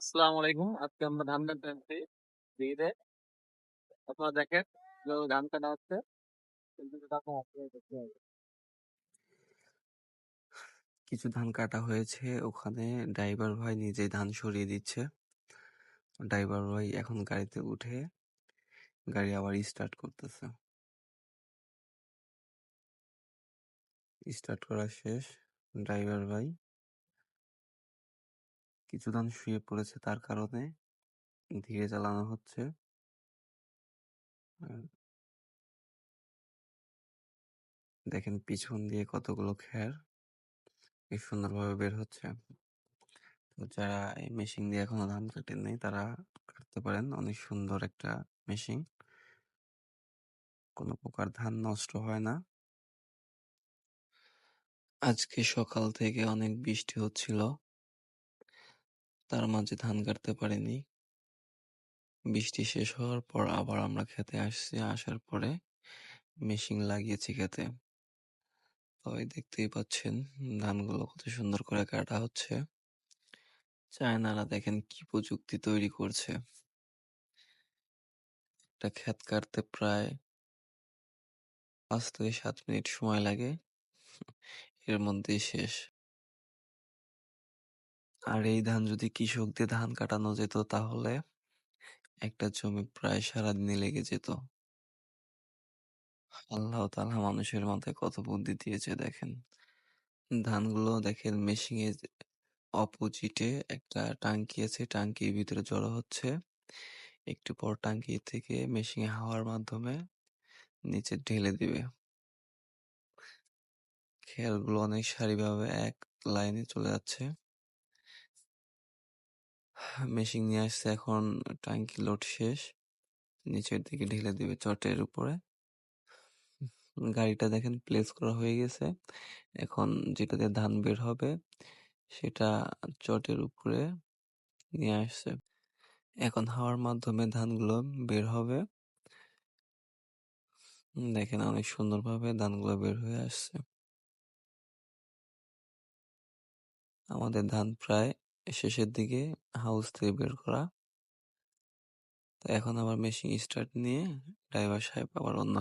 আসসালামু আলাইকুম। আজকে আমরা ধান কাটতে। আপনারা দেখেন ধান কাটা হচ্ছে। কিছু ধান কাটা হয়েছে ওখানে ড্রাইভার ভাই নিজেই ধান সরিয়ে দিচ্ছে। ড্রাইভার ভাই এখন গাড়িতে উঠে গাড়ি আবার স্টার্ট করতেছে। স্টার্ট করা শেষ ড্রাইভার ভাই কিছু ধান শুয়ে পড়েছে তার কারণে ধীরে চালানো হচ্ছে। দেখেন পিছন দিয়ে কতগুলো খ্যার কি সুন্দরভাবে বের হচ্ছে। তো যারা এই মেশিন দিয়ে এখনও ধান কাটেননি তারা কাটতে পারেন। অনেক সুন্দর একটা মেশিন। কোনো প্রকার ধান নষ্ট হয় না। আজকে সকাল থেকে অনেক বৃষ্টি হচ্ছিল। তার মাঝে ধান কাটতে পারিনি। বৃষ্টি শেষ হওয়ার পর আবার আমরা খেতে আসছি। আসার পরে মেশিন লাগিয়েছি খেতে। সবাই দেখতেই পাচ্ছেন, ধানগুলো কত সুন্দর করে কাটা হচ্ছে। চায়নারা দেখেন কি প্রযুক্তি তৈরি করছে। একটা ক্ষেত কাটতে প্রায় পাঁচ থেকে সাত মিনিট সময় লাগে। এর মধ্যেই শেষ। আর এই ধান যদি কৃষক দিয়ে ধান কাটানো যেত তাহলে একটা জমি প্রায় সারাদিনে লেগে যেত। আল্লাহ তাআলা মানুষের মাথায় কত বুদ্ধি দিয়েছে দেখেন। ধানগুলো দেখেন মেশিনের অপোজিটে একটা টাঙ্কি আছে, টাঙ্কির ভিতরে জড়ো হচ্ছে। একটু পর টাঙ্কি থেকে মেশিনে হাওয়ার মাধ্যমে নিচে ঢেলে দিবে। খেরগুলো অনেক সারিভাবে এক লাইনে চলে যাচ্ছে। মেশিন নিয়ে আসছে এখন টাঙ্কি লোড শেষ। নিচের দিকে ঢেলে দিবে চটের উপরে। গাড়িটা দেখেন প্লেস করা হয়ে গেছে। এখন যেটা দিয়ে ধান বের হবে, সেটা চটের উপরে নিয়ে আসছে। এখন হাওয়ার মাধ্যমে ধানগুলো বের হবে। দেখেন অনেক সুন্দরভাবে ধানগুলো বের হয়ে আসছে। আমাদের ধান প্রায় শেষের দিকে হাউস থেকে বের করা। তো এখন আবার মেশিন স্টার্ট নিয়ে ড্রাইভার সাহেব আবার অন্য